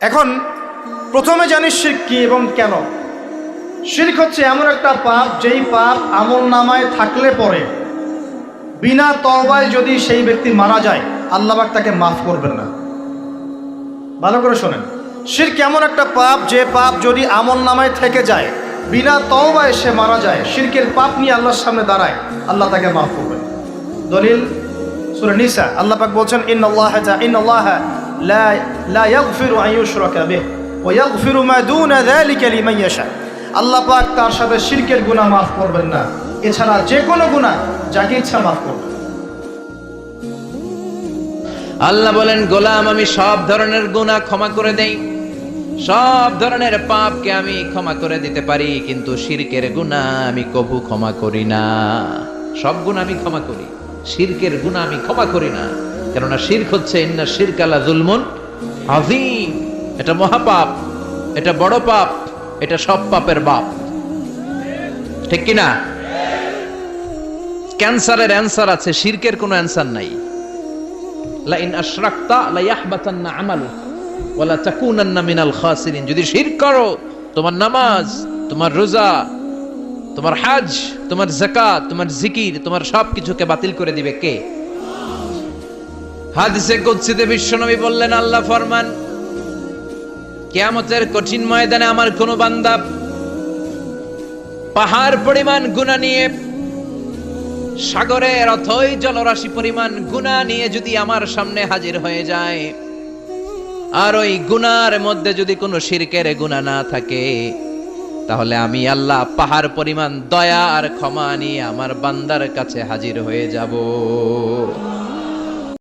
এখন প্রথমে জানিস শির্ক কি এবং কেন? শির্ক হচ্ছে এমন একটা পাপ যেই পাপ আমল নামায় থাকলে পরে, বিনা তওবায় যদি সেই ব্যক্তি মারা যায় আল্লাহবাক তাকে মাফ করবেন না। ভালো করে শোনেন। শির্ক এমন একটা পাপ যে পাপ যদি আমল নামায় থেকে যায়, বিনা তওবায় সে মারা যায়, শিরকের পাপ নিয়ে আল্লাহর সামনে দাঁড়ায়, আল্লাহ তাকে মাফ করবেন। দলিল সূরা নিসা, আল্লাহ পাক বলছেন, ইন্নাল্লাহ তা, ইন্নাল্লাহ লা লা ইয়াগফিরু আন ইউশরাকা বিহি ওয়া ইয়াগফিরু মা দুনা যালিকা লিমান ইয়াশা আল্লাহ পাক তার সাথে শিরকের গুনাহ মাফ করবেন না। এছাড়া যে কোনো গুনাহ যাকে ইচ্ছা মাফ করবেন আল্লাহ বলেন, গোলাম, আমি সব ধরনের গুনাহ ক্ষমা করে দেই। সব ধরনের পাপকে আমি ক্ষমা করে দিতে পারি, কিন্তু শিরকের গুনাহ আমি কবু ক্ষমা করি না। সব গুনাহ আমি ক্ষমা করি, শিরকের গুনাহ আমি ক্ষমা করি না। কেননা শিরক হচ্ছে, ইন্না শিরকালা জুলমুন আযীম। এটা মহাপাপ, এটা বড় পাপ, এটা সব পাপের বাপ। ঠিক কি না ক্যান্সারের অ্যান্সার আছে, শিরকের কোনো অ্যান্সার নাই। লাইন আশরাকতা লাইয়াহবাতান্না আমালুক ওয়ালা তাকুনান্না মিনাল খাসিরিন। যদি শিরক করো, তোমার নামাজ, তোমার রোজা, তোমার হাজ, তোমার যাকাত, তোমার জিকির, তোমার সব কিছুকে বাতিল করে দিবে কে? হাদিসে কুদসিতে বিশ্বনবী বললেন, আল্লাহ ফরমান, কেয়ামতের কঠিন ময়দানে আমার কোন বান্দা পাহাড় পরিমাণ গুনাহ নিয়ে, সাগরের অথই জলরাশি পরিমাণ গুণা নিয়ে যদি আমার সামনে হাজির হয়ে যায়, আর ওই গুনার মধ্যে যদি কোনো শিরকের গুণা না থাকে, তাহলে আমি আল্লাহ পাহাড় পরিমাণ দয়া আর ক্ষমা নিয়ে আমার বান্দার কাছে হাজির হয়ে যাব।